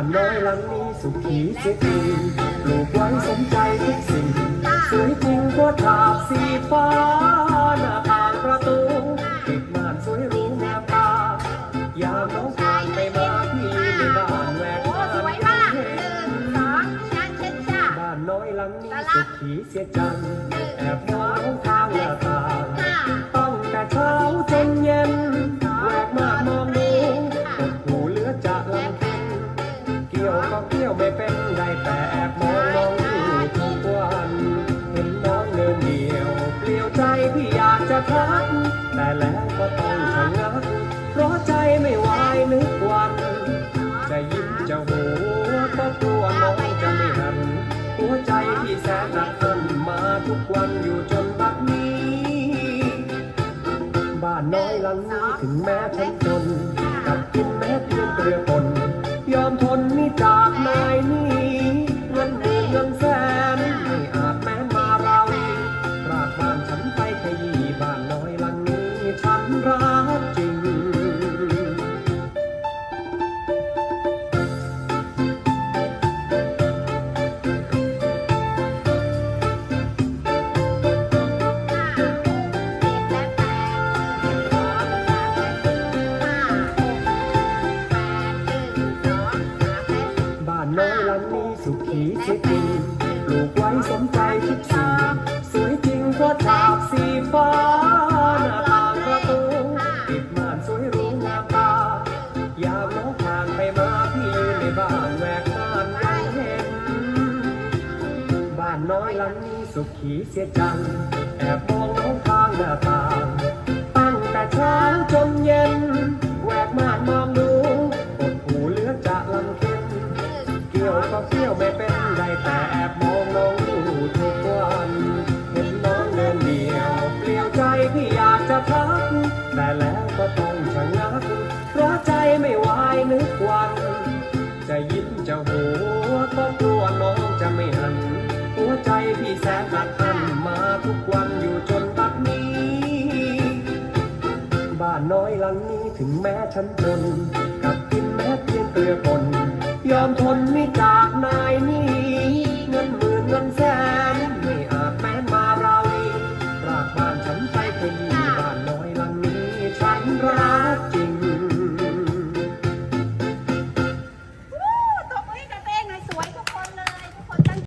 เสียจริงปลูกไว้สมใจทุกสิ่ง สวยจริงก็ถาบสีฟ้าหน้าต่างประตูติดม่านสวยรู้งามตา อยามน้องผ่านไปมาพี่ในบ้านแหวกโอ้บ้านสวยมากหนึ่งสองชัดเช็ดจ้าบ้านน้อยหลังนี้สุขีเสียจังแอบมองทา แต่แล้วก็ต้องชะงักเพราะใจไม่ไหวนึกวัน จะยิ้มจะหัวก็กลัวน้องจะไม่หัน หัวใจที่แสนรักเพิ่นมาทุกวันอยู่จนบัดนี้ บ้านน้อยหลังนี้ถึงแม้ฉันจนกับกินแม้เพียงเกลือปนยอมทนนี่จากนายนี้ ลังนี้สุขีเสียจริงปลูกไว้สมใจทุกสิ่งสวยจริงเพราะฉาบสีฟ้าหน้าต่างประตูติดม่านสวยหรู้งามตายามน้องผ่านไปมาพี่ในบ้านแหวกม่านยังเห็น บ้านน้อยหลังนี้สุขีเสียจังแอบมอง ถึงแม้ฉันจนกับกินแม้เพียงเกลือปนยอมทนไม่จากนาย